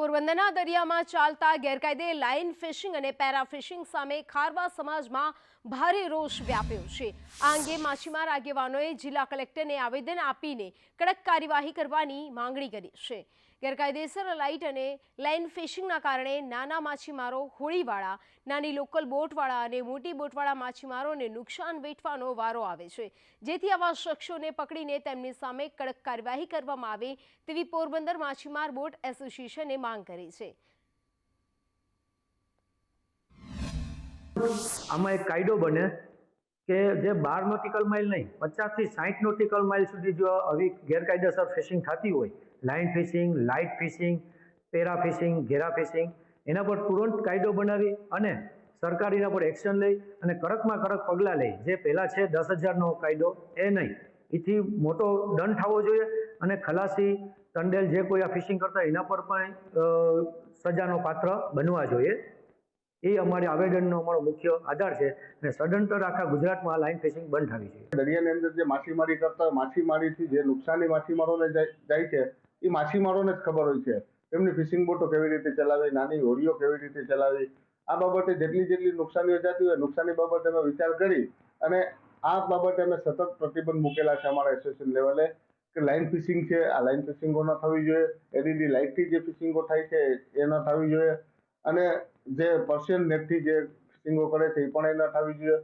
પોરબંદરના દરિયામાં ચાલતા ગેરકાયદે લાઇન ફિશિંગ અને પેરા ફિશિંગ સામે ખારવા સમાજમાં ભારે રોષ વ્યાપ્યો છે. આ અંગે માછીમાર આગેવાનોએ જિલ્લા કલેક્ટરને આવેદન આપીને કડક કાર્યવાહી કરવાની માંગણી કરી છે. ગેરકાયદેસર લાઇટ અને લાઇન ફિશિંગના કારણે નાના માછીમારો હોળીવાળા, નાની લોકલ બોટવાળા અને મોટી બોટવાળા માછીમારોને નુકસાન વેઠવાનો વારો આવે છે. જેથી આવા શખ્સોને પકડીને તેમની સામે કડક કાર્યવાહી કરવામાં આવે તેવી પોરબંદર માછીમાર બોટ એસોસિએશને માંગ કરી છે. આમાં એક કાયદો બને કે જે બાર નોટિકલ માઇલ નહીં, પચાસથી સાઠ નોટિકલ માઇલ સુધી જો આવી ગેરકાયદેસર ફિશિંગ થતી હોય, line fishing, light fishing, para fishing, ઘેરા ફિશિંગ, એના પર તુરંત કાયદો બનાવી અને સરકાર એના પર એક્શન લઈ અને કડકમાં કડક પગલાં લઈ જે પહેલાં છે દસ હજારનો કાયદો, એ નહીં. એથી મોટો દંડ થવો જોઈએ અને ખલાસી ટંડેલ જે કોઈ આ ફિશિંગ કરતા એના પર પણ સજાનો પાત્ર બનવા જોઈએ. એ અમારી આવેદનનો અમારો મુખ્ય આધાર છે અને સદંતર આખા ગુજરાતમાં આ લાઇન ફિશિંગ બંધ થવી છે દરિયાની અંદર જે માછીમારી કરતા માછીમારીથી જે નુકસાની માછીમારોને જાય છે, એ માછીમારોને જ ખબર હોય છે. એમની ફિશિંગ બોટો કેવી રીતે ચલાવી, નાની હોડીઓ કેવી રીતે ચલાવી, આ બાબતે જેટલી જેટલી નુકસાનીઓ જતી હોય, નુકસાની બાબતે અમે વિચાર કરી અને આ બાબતે અમે સતત પ્રતિબંધ મૂકેલા છે અમારા એસોસિએશન લેવલે કે લાઇન ફિશિંગ છે, આ લાઇન ફિશિંગો ન થવી જોઈએ. એલઈડી લાઇટથી જે ફિશિંગો થાય છે, એ ન થવી જોઈએ. અને જે પર્શિયન નેટથી જે ફિશિંગો કરે છે, એ પણ એ ન થવી જોઈએ.